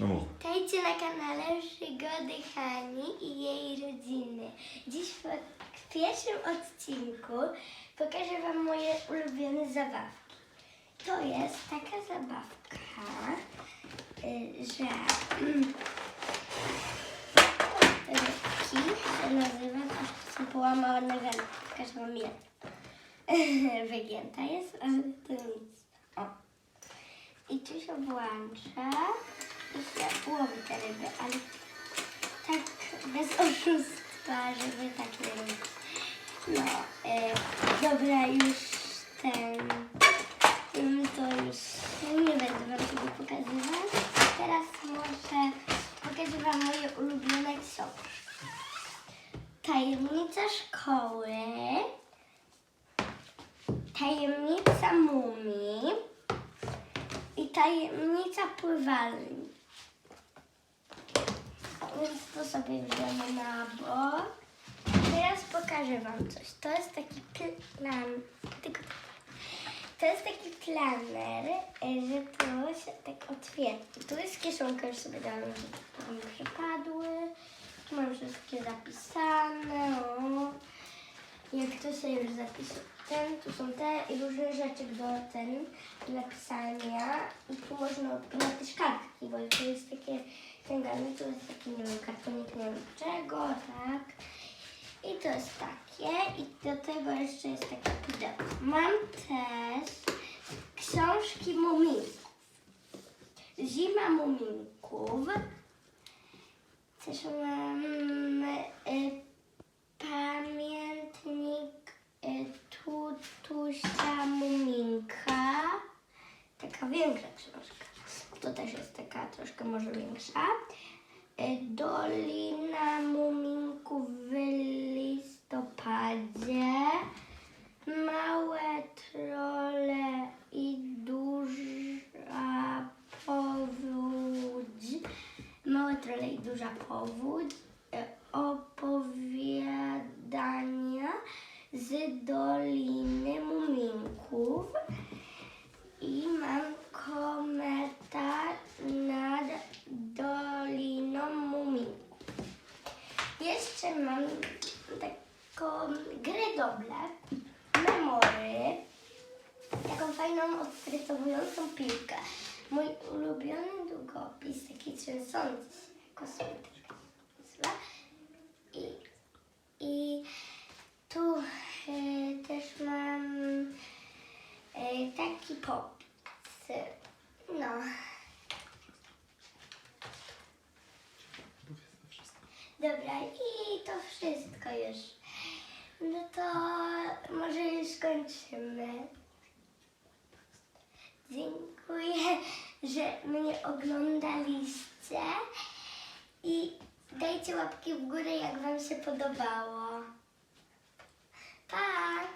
No mów. Witajcie na kanale Przygody Hani i jej rodziny. Dziś w, pierwszym odcinku pokażę Wam moje ulubione zabawki. To jest taka zabawka, y, że mm, rybki się nazywa, są połamane wędki, pokażę Wam je. Wygięta jest, ale to nic. O. I tu się włącza i się łowi te ryby, ale tak bez oszustwa, żeby tak nie robić. No, e, dobra, już ten, mm, to już nie będę wam tego pokazywać. Teraz może pokażę wam moje ulubione książki. Tajemnica szkoły, tajemnica mumii, i tajemnica pływalni. Więc to sobie wziąłem na bok. Teraz pokażę Wam coś. To jest taki plan. To jest taki planer, y, że to się tak otwiera. Tu jest kieszonka, już sobie dałam, żeby tam przepadły. Tu mam wszystkie zapisane. O. Jak to się już zapisuje. Ten, tu są te i różne rzeczy do ten, napisania. I tu można odpinać też kartki, bo to jest takie ciągane, tu jest taki, nie wiem, kartonik, nie wiem czego, tak. I to jest takie. I do tego jeszcze jest takie pudełko. Mam też książki muminków. Zima muminków. Też mam y, pamiętnik y, tutusia muminka. Taka większa książka. To też jest taka troszkę może większa. Y, Dolina muminków w listopadzie. Małe trole i duża powódź. Małe trole i duża powódź. E, Opowiadania z Doliny Muminków. I mam komentarz nad Doliną Muminków. Jeszcze mam taką grę doble, memory, taką fajną, odfrytowującą piłkę. Mój ulubiony długopis, taki trzęsący się, nazywa. I, I tu e, też mam e, taki popis. No. Dobra, i to wszystko już. No to może już kończymy. Dziękuję, że mnie oglądaliście i dajcie łapki w górę, jak Wam się podobało. Pa!